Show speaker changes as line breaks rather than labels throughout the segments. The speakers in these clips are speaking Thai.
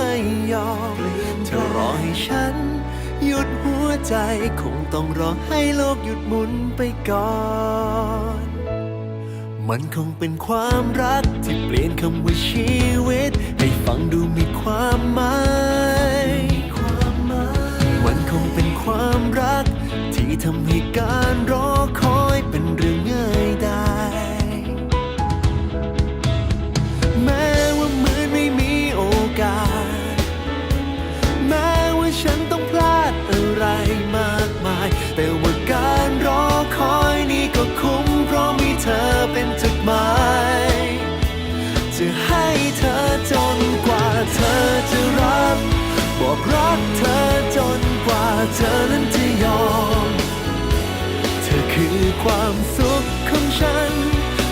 ไม่ยอมเธอรอให้ฉัน หยุดหัวใจ คงต้องรอให้โลกหยุดหมุนไปก่อน มันคงเป็นความรักที่เปลี่ยนคำว่าชีวิต ให้ฟังดูมีความหมายมันคงเป็นความรัก ที่ทำให้การรอคอย ความสุขของฉัน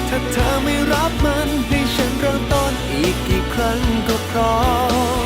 ถ้าเธอไม่รับมันให้ฉันเริ่มต้นอีกกี่ครั้งก็พร้อม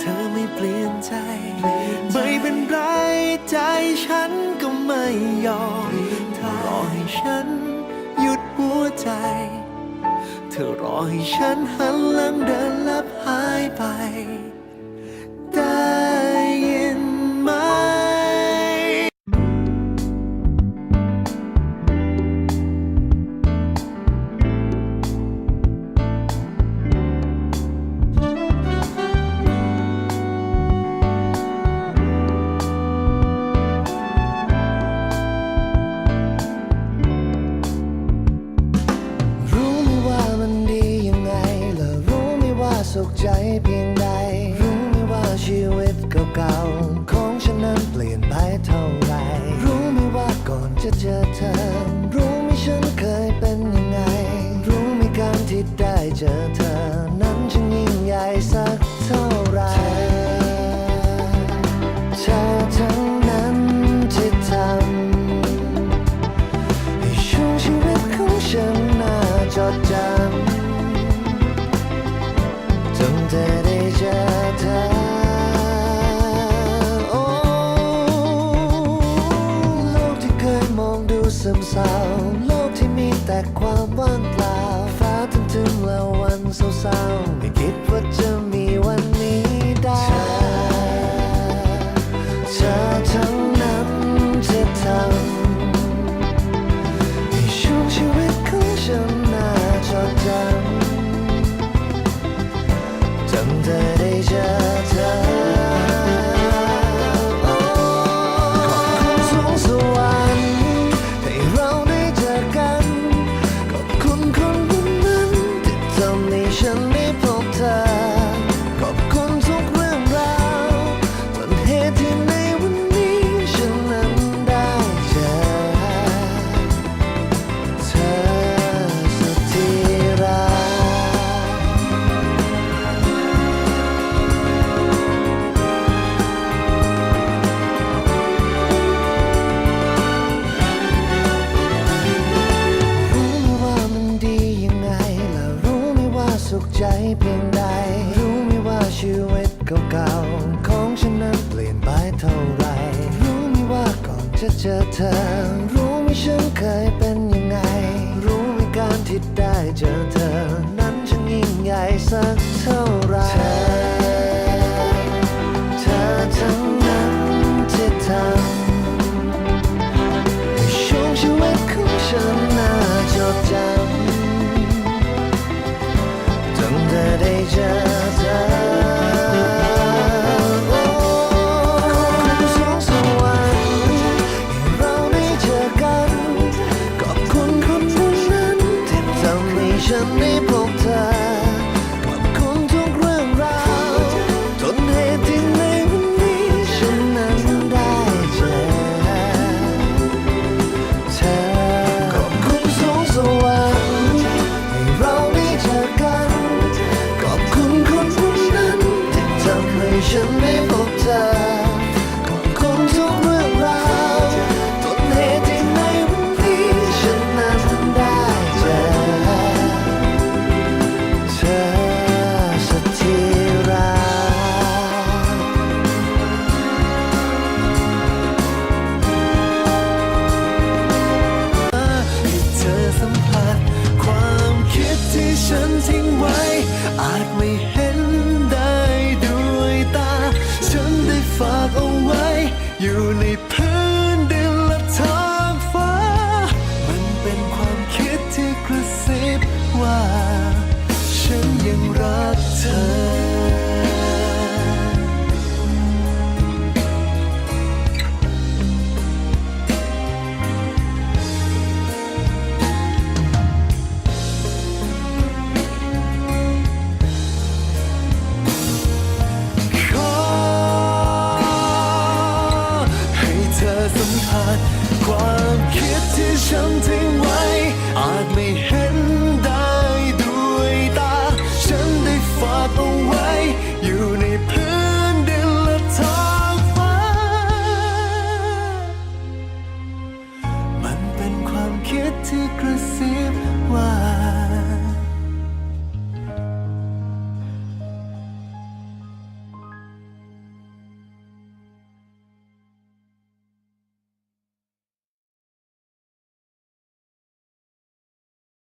เธอไม่เปลี่ยนใจ ไม่เป็นไรใจฉันก็ไม่ยอมเธอรอให้ฉันหยุดหัวใจ เธอรอให้ฉันหันหลังเดินลับหายไป
ซึมเศร้าโลกที่มีแต่ความว่างเปล่าฟ้าทึมๆแล้ววันเศร้าๆไม่คิดว่าจะ เธอ รู้ไหมฉันเคยเป็นยังไง รู้ไหมการที่ได้เจอเธอ นั้นฉันยิ่งใหญ่สักเท่าไร ลืมได้